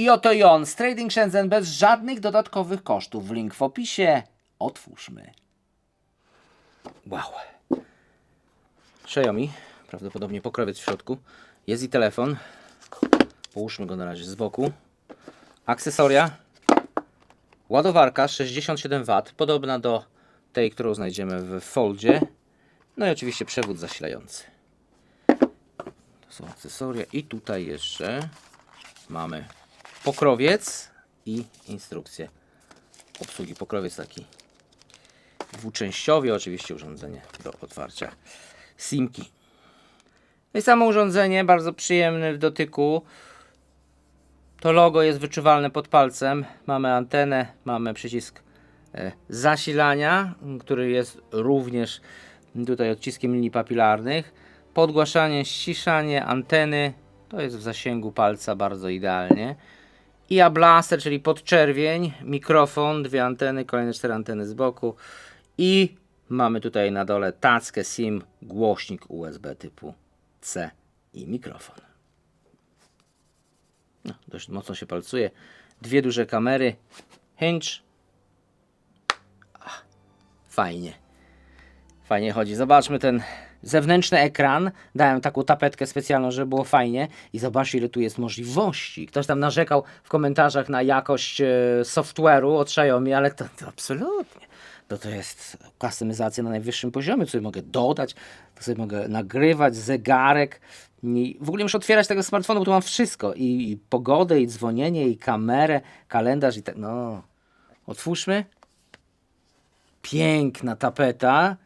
I oto i on z Trading Shenzhen bez żadnych dodatkowych kosztów. Link w opisie. Otwórzmy. Wow. Xiaomi, prawdopodobnie pokrowiec w środku. Jest i telefon. Połóżmy go na razie z boku. Akcesoria. Ładowarka 67W, podobna do tej, którą znajdziemy w Foldzie. No i oczywiście przewód zasilający. To są akcesoria. I tutaj jeszcze mamy pokrowiec i instrukcję obsługi. Pokrowiec taki dwuczęściowy, oczywiście urządzenie do otwarcia simki. No i samo urządzenie bardzo przyjemne w dotyku. To logo jest wyczuwalne pod palcem. Mamy antenę, mamy przycisk e, zasilania, który jest również tutaj odciskiem linii papilarnych. Podgłaszanie, ściszanie anteny. To jest w zasięgu palca bardzo idealnie. I ablaster, czyli podczerwień, mikrofon, dwie anteny, kolejne cztery anteny z boku. I mamy tutaj na dole tackę SIM, głośnik USB typu C i mikrofon. No, dość mocno się palcuje. Dwie duże kamery. Hinge. Ach, fajnie. Fajnie chodzi. Zobaczmy ten zewnętrzny ekran. Dałem taką tapetkę specjalną, żeby było fajnie. I zobaczcie, ile tu jest możliwości. Ktoś tam narzekał w komentarzach na jakość e, software'u od Xiaomi, ale to, to absolutnie. To, to jest kustomizacja na najwyższym poziomie. Co mogę dodać, to sobie mogę nagrywać, zegarek. I w ogóle muszę otwierać tego smartfonu, bo tu mam wszystko. I, I pogodę, i dzwonienie, i kamerę, kalendarz i tak. No. Otwórzmy. Piękna tapeta.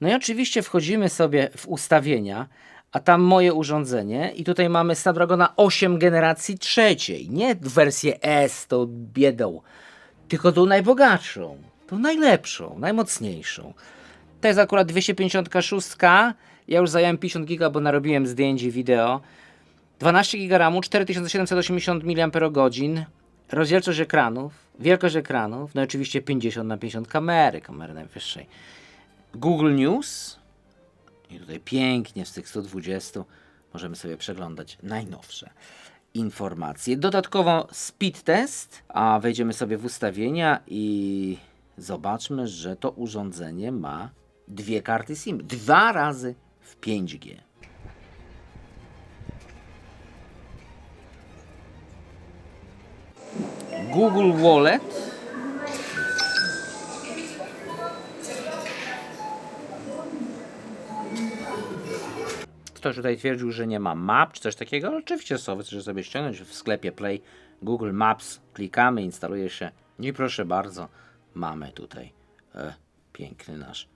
No i oczywiście wchodzimy sobie w ustawienia, a tam moje urządzenie i tutaj mamy Snapdragona 8 generacji trzeciej. Nie wersję S, tą biedą, tylko tą najbogatszą, tą najlepszą, najmocniejszą. To jest akurat 256. Ja już zająłem 50 giga, bo narobiłem zdjęć i wideo. 12 GB RAMu, 4780 mAh, rozdzielczość ekranów, wielkość ekranów, no i oczywiście 50 na 50 kamery, kamery najwyższej. Google News i tutaj pięknie z tych 120 możemy sobie przeglądać najnowsze informacje. Dodatkowo speed test, a wejdziemy sobie w ustawienia i zobaczmy, że to urządzenie ma dwie karty SIM, dwa razy w 5G. Google Wallet Ktoś tutaj twierdził, że nie ma map czy coś takiego, ale oczywiście są, wystarczy sobie ściągnąć w sklepie Play Google Maps, klikamy, instaluje się i proszę bardzo, mamy tutaj e, piękny nasz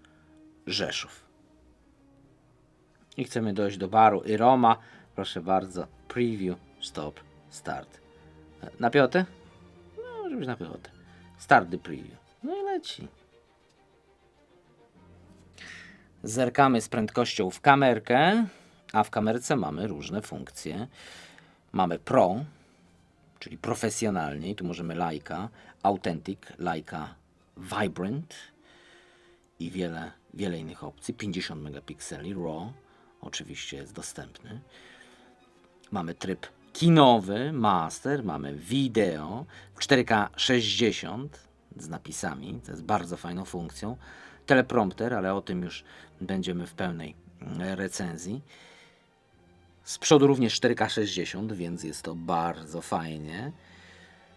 Rzeszów. I chcemy dojść do baru i Roma, proszę bardzo, preview, stop, start. E, Na piątę? No, może być na piątę. Start the preview. No i leci. Zerkamy z prędkością w kamerkę, a w kamerce mamy różne funkcje. Mamy Pro, czyli profesjonalnie, i tu możemy Leica, Authentic, Leica Vibrant i wiele, wiele innych opcji. 50 megapikseli, RAW oczywiście jest dostępny. Mamy tryb kinowy, master, mamy wideo w 4K 60 z napisami, to jest bardzo fajną funkcją. Teleprompter, ale o tym już będziemy w pełnej mm, recenzji. Z przodu również 4K 60, więc jest to bardzo fajnie.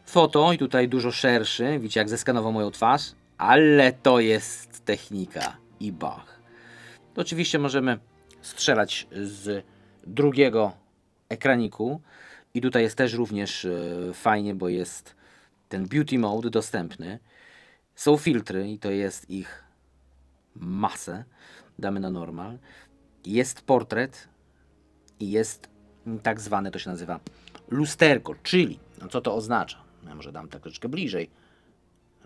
Foto i tutaj dużo szerszy, widzicie jak zeskanował moją twarz, ale to jest technika i bach. Oczywiście możemy strzelać z drugiego ekraniku i tutaj jest też również e, fajnie, bo jest ten beauty mode dostępny. Są filtry i to jest ich masę. Damy na normal. Jest portret i jest tak zwane, to się nazywa lusterko, czyli no co to oznacza? Ja może dam tak troszeczkę bliżej,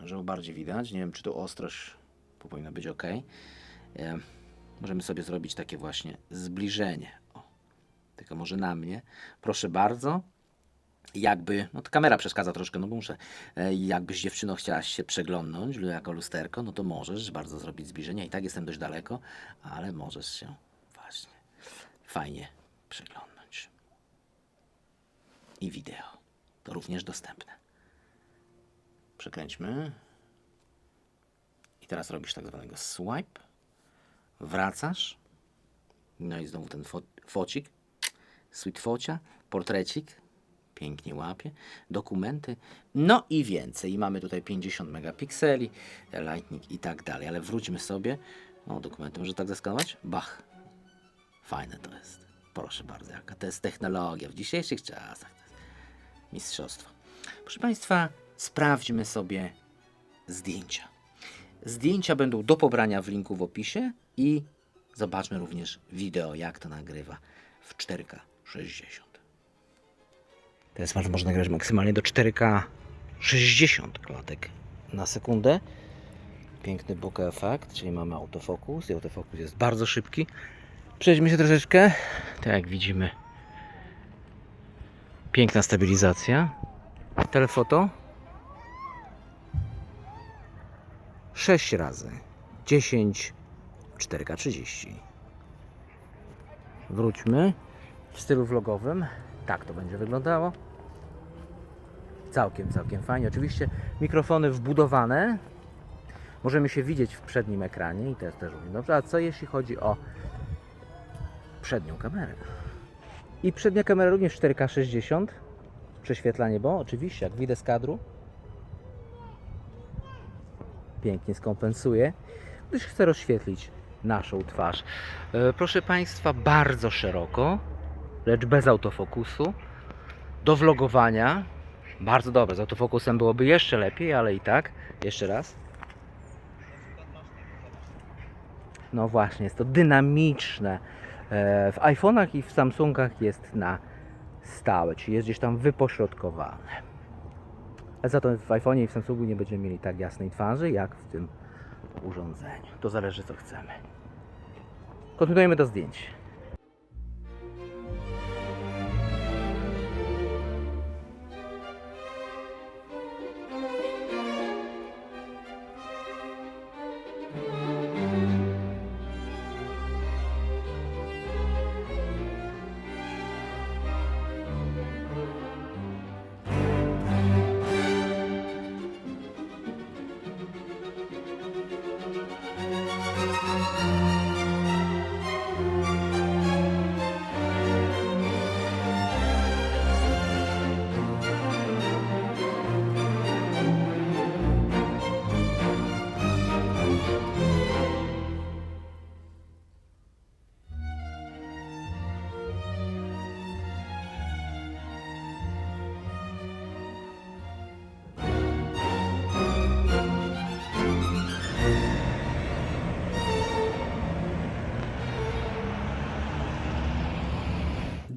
żeby bardziej widać. Nie wiem, czy tu ostrość powinna być ok. E, możemy sobie zrobić takie właśnie zbliżenie. O, tylko może na mnie. Proszę bardzo. Jakby, no to kamera przeszkadza troszkę, no bo muszę, e, jakbyś dziewczyno chciała się przeglądnąć jako lusterko, no to możesz bardzo zrobić zbliżenie. I tak jestem dość daleko, ale możesz się właśnie fajnie przeglądnąć. I wideo. to również dostępne. Przekręćmy. I teraz robisz tak zwanego swipe. Wracasz. No i znowu ten fo focik. Sweet focia. Portrecik. Pięknie łapie. Dokumenty. No i więcej. I mamy tutaj 50 megapikseli. Lightning i tak dalej. Ale wróćmy sobie. O, dokumenty może tak zaskanować? Bach. Fajne to jest. Proszę bardzo, jaka to jest technologia w dzisiejszych czasach. Mistrzostwo. Proszę Państwa, sprawdźmy sobie zdjęcia. Zdjęcia będą do pobrania w linku w opisie i zobaczmy również wideo, jak to nagrywa w 4K 60. Ten można nagrać maksymalnie do 4K 60 klatek na sekundę. Piękny bokeh efekt, czyli mamy autofokus i autofokus jest bardzo szybki. Przejdźmy się troszeczkę. Tak jak widzimy, piękna stabilizacja. Telefoto 6 razy 10 4K30. Wróćmy w stylu vlogowym. Tak to będzie wyglądało. Całkiem, całkiem fajnie. Oczywiście mikrofony wbudowane. Możemy się widzieć w przednim ekranie i to jest też równie dobrze. A co jeśli chodzi o przednią kamerę? I przednia kamera również 4K60. Prześwietlanie, bo oczywiście, jak widać z kadru, pięknie skompensuje, gdyż chcę rozświetlić naszą twarz. E, Proszę Państwa, bardzo szeroko, lecz bez autofokusu. Do vlogowania. Bardzo dobre. Z autofokusem byłoby jeszcze lepiej, ale i tak. Jeszcze raz. No właśnie, jest to dynamiczne. E, W iPhone'ach i w Samsungach jest na stałe, czyli jest gdzieś tam wypośrodkowane. Za to w iPhone'ie i w Samsungu nie będziemy mieli tak jasnej twarzy, jak w tym urządzeniu. To zależy co chcemy. Kontynuujemy do zdjęć.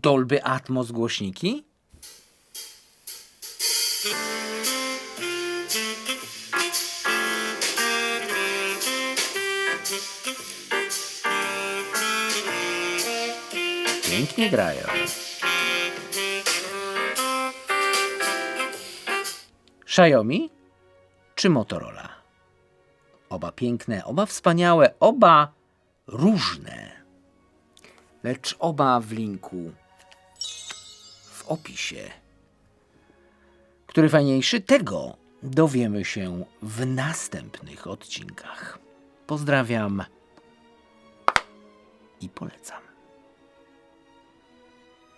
Dolby Atmos głośniki? Pięknie grają. Xiaomi czy Motorola? Oba piękne, oba wspaniałe, oba różne lecz oba w linku w opisie. Który fajniejszy, tego dowiemy się w następnych odcinkach. Pozdrawiam i polecam.